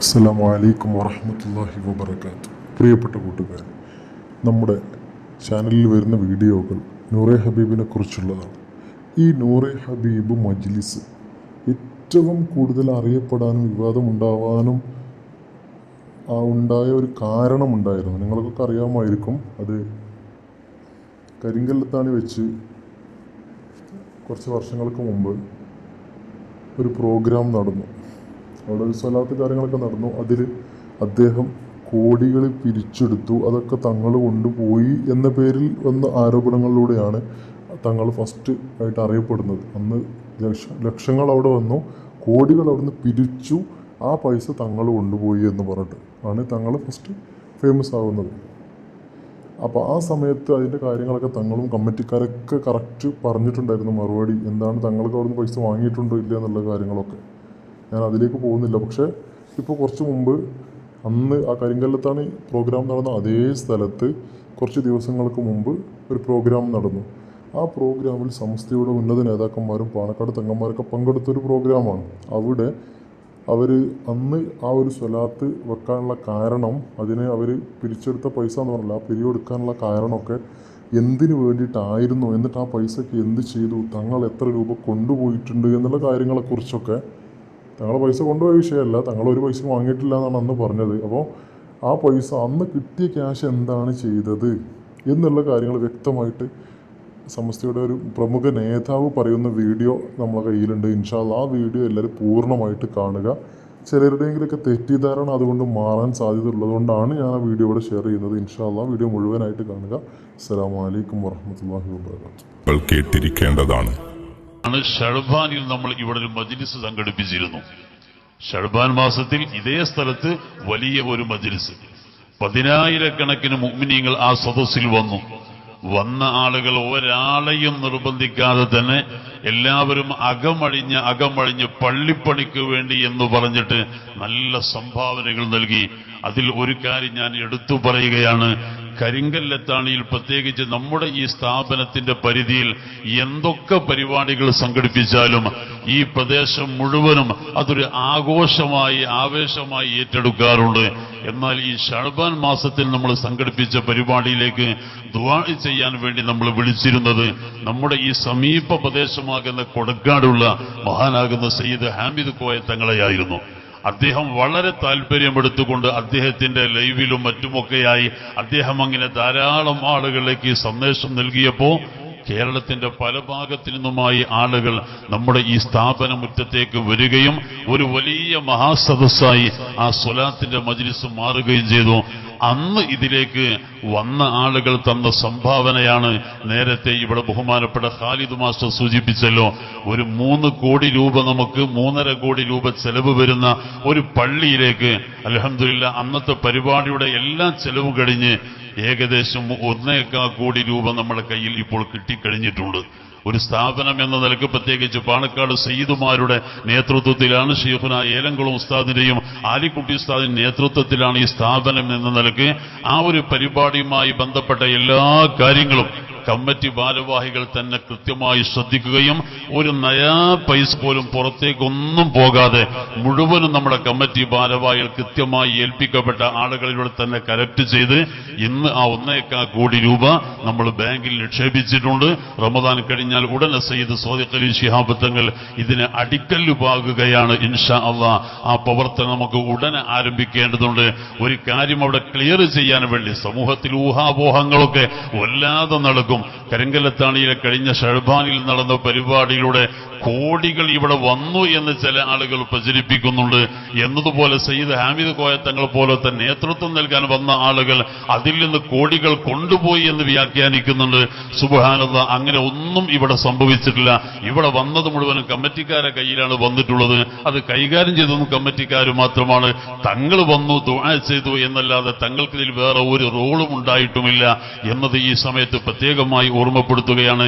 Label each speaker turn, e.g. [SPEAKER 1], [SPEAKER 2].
[SPEAKER 1] അസ്സാം വലൈക്കും വറഹമത്തല്ലാഹി വബർക്കാത്ത് പ്രിയപ്പെട്ട കൂട്ടുകാർ നമ്മുടെ ചാനലിൽ വരുന്ന വീഡിയോകൾ നൂറെ ഹബീബിനെ കുറിച്ചുള്ളതാണ്. ഈ നൂറെ ഹബീബ് മജ്ലിസ് ഏറ്റവും കൂടുതൽ അറിയപ്പെടാനും വിവാദമുണ്ടാവാനും ഉണ്ടായ ഒരു കാരണമുണ്ടായിരുന്നു നിങ്ങൾക്കൊക്കെ അറിയാമായിരിക്കും അത് കരിങ്കല്ലത്താണി വെച്ച് കുറച്ച് വർഷങ്ങൾക്ക് മുമ്പ് ഒരു പ്രോഗ്രാം നടന്നു. അവിടെ ഒരു സ്വലാത്ത് കാര്യങ്ങളൊക്കെ നടന്നു. അതിൽ അദ്ദേഹം കോടികൾ പിരിച്ചെടുത്തു. അതൊക്കെ തങ്ങൾ കൊണ്ടുപോയി എന്ന പേരിൽ വന്ന ആരോപണങ്ങളിലൂടെയാണ് തങ്ങൾ ഫസ്റ്റ് ആയിട്ട് അറിയപ്പെടുന്നത്. അന്ന് ലക്ഷ ലക്ഷങ്ങൾ അവിടെ വന്നു. കോടികൾ അവിടുന്ന് പിരിച്ചു. ആ പൈസ തങ്ങൾ കൊണ്ടുപോയി എന്ന് പറഞ്ഞിട്ട് ആണ് തങ്ങൾ ഫസ്റ്റ് ഫേമസ് ആകുന്നത് അപ്പോൾ ആ സമയത്ത് അതിന്റെ കാര്യങ്ങളൊക്കെ തങ്ങളും കമ്മിറ്റിക്കാരൊക്കെ കറക്റ്റ് പറഞ്ഞിട്ടുണ്ടായിരുന്നു മറുപടി. എന്താണ് തങ്ങൾക്ക് അവിടുന്ന് പൈസ വാങ്ങിയിട്ടുണ്ടോ ഇല്ല എന്നുള്ള കാര്യങ്ങളൊക്കെ. ഞാൻ അതിലേക്ക് പോകുന്നില്ല. പക്ഷേ ഇപ്പോൾ കുറച്ച് മുമ്പ് അന്ന് ആ കരിങ്കല്ലത്താണ് പ്രോഗ്രാം നടന്ന അതേ സ്ഥലത്ത് കുറച്ച് ദിവസങ്ങൾക്ക് മുമ്പ് ഒരു പ്രോഗ്രാം നടന്നു. ആ പ്രോഗ്രാമിൽ സംസ്ഥയുടെ ഉന്നത നേതാക്കന്മാരും പാണക്കാട് തങ്ങന്മാരൊക്കെ പങ്കെടുത്തൊരു പ്രോഗ്രാമാണ് അവിടെ അവർ അന്ന് ആ ഒരു സ്വലാത്ത് വെക്കാനുള്ള കാരണം അതിനെ അവർ പിരിച്ചെടുത്ത പൈസ എന്ന് പറഞ്ഞില്ല ആ പിരിവെടുക്കാനുള്ള കാരണമൊക്കെ എന്തിനു വേണ്ടിയിട്ടായിരുന്നു? എന്നിട്ട് ആ പൈസയ്ക്ക് എന്ത് ചെയ്തു? തങ്ങൾ എത്ര രൂപ കൊണ്ടുപോയിട്ടുണ്ട് എന്നുള്ള കാര്യങ്ങളെക്കുറിച്ചൊക്കെ തങ്ങളെ പൈസ കൊണ്ടുപോയ വിഷയമല്ല. തങ്ങൾ ഒരു പൈസ വാങ്ങിയിട്ടില്ല എന്നാണ് അന്ന് പറഞ്ഞത്. അപ്പോൾ ആ പൈസ അന്ന് കിട്ടിയ ക്യാഷ് എന്താണ് ചെയ്തത് എന്നുള്ള കാര്യങ്ങൾ വ്യക്തമായിട്ട് സമസ്തയുടെ ഒരു പ്രമുഖ നേതാവ് പറയുന്ന വീഡിയോ നമ്മളെ കയ്യിലുണ്ട്. ഇൻഷാല്ല ആ വീഡിയോ എല്ലാവരും പൂർണമായിട്ട് കാണുക. ചിലരുടെയെങ്കിലൊക്കെ തെറ്റിദ്ധാരണ അതുകൊണ്ട് മാറാൻ സാധ്യത ഉള്ളതുകൊണ്ടാണ് ഞാൻ ആ വീഡിയോ ഇവിടെ ഷെയർ ചെയ്യുന്നത്. ഇൻഷാല്ല വീഡിയോ മുഴുവനായിട്ട് കാണുക. അസ്സാം വലൈക്കും വർഹമത്തല്ലാഹി വാബർക്കാത്തു
[SPEAKER 2] കേട്ടിരിക്കേണ്ടതാണ്.
[SPEAKER 3] ആണ് ഷർബാനിൽ നമ്മൾ ഇവിടെ ഒരു മജിലിസ് സംഘടിപ്പിച്ചിരുന്നു. ഷർബാൻ മാസത്തിൽ ഇതേ സ്ഥലത്ത് വലിയ ഒരു മജിലിസ്. പതിനായിരക്കണക്കിന് മുഗ്മിനിയങ്ങൾ ആ സദസ്സിൽ വന്നു. വന്ന ആളുകൾ ഒരാളെയും നിർബന്ധിക്കാതെ തന്നെ എല്ലാവരും അകമഴിഞ്ഞ് അകമഴിഞ്ഞ് പള്ളിപ്പണിക്ക് വേണ്ടി എന്ന് പറഞ്ഞിട്ട് നല്ല സംഭാവനകൾ നൽകി. അതിൽ ഒരു കാര്യം ഞാൻ എടുത്തു പറയുകയാണ്. കരിങ്കല്ലത്താണിയിൽ പ്രത്യേകിച്ച് നമ്മുടെ ഈ സ്ഥാപനത്തിന്റെ പരിധിയിൽ എന്തൊക്കെ പരിപാടികൾ സംഘടിപ്പിച്ചാലും ഈ പ്രദേശം മുഴുവനും അതൊരു ആഘോഷമായി ആവേശമായി ഏറ്റെടുക്കാറുണ്ട്. എന്നാൽ ഈ ഷർബാൻ മാസത്തിൽ നമ്മൾ സംഘടിപ്പിച്ച പരിപാടിയിലേക്ക് ദുവാ ചെയ്യാൻ വേണ്ടി നമ്മൾ വിളിച്ചിരുന്നത് നമ്മുടെ ഈ സമീപ പ്രദേശമാകുന്ന കൊടക്കാടുള്ള മഹാനാകുന്ന സയ്യിദ് ഹാമിദ് കോയ തങ്ങളെയായിരുന്നു. അദ്ദേഹം വളരെ താല്പര്യമെടുത്തുകൊണ്ട് അദ്ദേഹത്തിന്റെ ലൈവിലും മറ്റുമൊക്കെയായി അദ്ദേഹം അങ്ങനെ ധാരാളം ആളുകളിലേക്ക് സന്ദേശം നൽകിയപ്പോ കേരളത്തിന്റെ പല ഭാഗത്തു നിന്നുമായി ആളുകൾ നമ്മുടെ ഈ സ്ഥാപന മുറ്റത്തേക്ക് വരികയും ഒരു വലിയ മഹാസദസ്സായി ആ സ്വലാത്തിന്റെ മജിലിസ് മാറുകയും ചെയ്തു. അന്ന് ഇതിലേക്ക് വന്ന ആളുകൾ തന്ന സംഭാവനയാണ് നേരത്തെ ഇവിടെ ബഹുമാനപ്പെട്ട ഖാലിദ് മാസ്റ്റർ സൂചിപ്പിച്ചല്ലോ ഒരു മൂന്ന് കോടി രൂപ നമുക്ക് മൂന്നര കോടി രൂപ ചെലവ് വരുന്ന ഒരു പള്ളിയിലേക്ക് അലഹമില്ല അന്നത്തെ പരിപാടിയുടെ എല്ലാ ചെലവും കഴിഞ്ഞ് ഏകദേശം ഒന്നേക്കാൾ കോടി രൂപ നമ്മുടെ കയ്യിൽ ഇപ്പോൾ കിട്ടിക്കഴിഞ്ഞിട്ടുണ്ട്. ഒരു സ്ഥാപനം എന്ന നിലയ്ക്ക് പ്രത്യേകിച്ച് പാണക്കാട് സയ്യിദുമാരുടെ നേതൃത്വത്തിലാണ് ഷെയ്ഖുന ഏലംകുളം ഉസ്താദിന്റെയും ആലിക്കുട്ടി ഉസ്താദിന്റെ നേതൃത്വത്തിലാണ് ഈ സ്ഥാപനം എന്ന നിലയ്ക്ക് ആ ഒരു പരിപാടിയുമായി ബന്ധപ്പെട്ട എല്ലാ കാര്യങ്ങളും കമ്മിറ്റി ഭാരവാഹികൾ തന്നെ കൃത്യമായി ശ്രദ്ധിക്കുകയും ഒരു നയാ പൈസ പോലും പുറത്തേക്കൊന്നും പോകാതെ മുഴുവനും നമ്മുടെ കമ്മിറ്റി ഭാരവാഹികൾ കൃത്യമായി ഏൽപ്പിക്കപ്പെട്ട ആളുകളിലൂടെ തന്നെ കലക്ട് ചെയ്ത് ഇന്ന് ആ ഒന്നേക്കാ കോടി രൂപ നമ്മൾ ബാങ്കിൽ നിക്ഷേപിച്ചിട്ടുണ്ട്. റമദാൻ കഴിഞ്ഞാൽ ഉടനെ സയ്യിദ് സോദിഖ് അലി ശിഹാബ് തങ്ങൾ ഇതിന് അടിക്കല്ലു പാകുകയാണ് ഇൻഷാ അള്ളാ ആ പ്രവർത്തനം നമുക്ക് ഉടനെ ആരംഭിക്കേണ്ടതുണ്ട്. ഒരു കാര്യം അവിടെ ക്ലിയർ ചെയ്യാൻ വേണ്ടി സമൂഹത്തിൽ ഊഹാപോഹങ്ങളൊക്കെ വല്ലാതെ നടക്കും. കരിങ്കല്ലത്താണിയിലെ കഴിഞ്ഞ ഷഴ്ബാനിൽ നടന്ന പരിപാടിയിലൂടെ കോടികൾ ഇവിടെ വന്നു എന്ന് ചില ആളുകൾ പ്രചരിപ്പിക്കുന്നുണ്ട്. എന്നതുപോലെ സയ്യിദ് ഹാമിദ് കോയ തങ്ങൾ പോലത്തെ നേതൃത്വം നൽകാൻ വന്ന ആളുകൾ അതിൽ നിന്ന് കോടികൾ കൊണ്ടുപോയി എന്ന് വ്യാഖ്യാനിക്കുന്നുണ്ട്. സുബഹാനത അങ്ങനെ ഒന്നും ഇവിടെ സംഭവിച്ചിട്ടില്ല. ഇവിടെ വന്നത് മുഴുവൻ കമ്മിറ്റിക്കാരെ കയ്യിലാണ് വന്നിട്ടുള്ളത്. അത് കൈകാര്യം ചെയ്തതും കമ്മിറ്റിക്കാർ മാത്രമാണ്. തങ്ങൾ വന്നു ദുആ ചെയ്തു എന്നല്ലാതെ തങ്ങൾക്ക് ഇതിൽ വേറെ ഒരു റോളും ഉണ്ടായിട്ടുമില്ല എന്നത് ഈ സമയത്ത് പ്രത്യേകമായി ഓർമ്മപ്പെടുത്തുകയാണ്.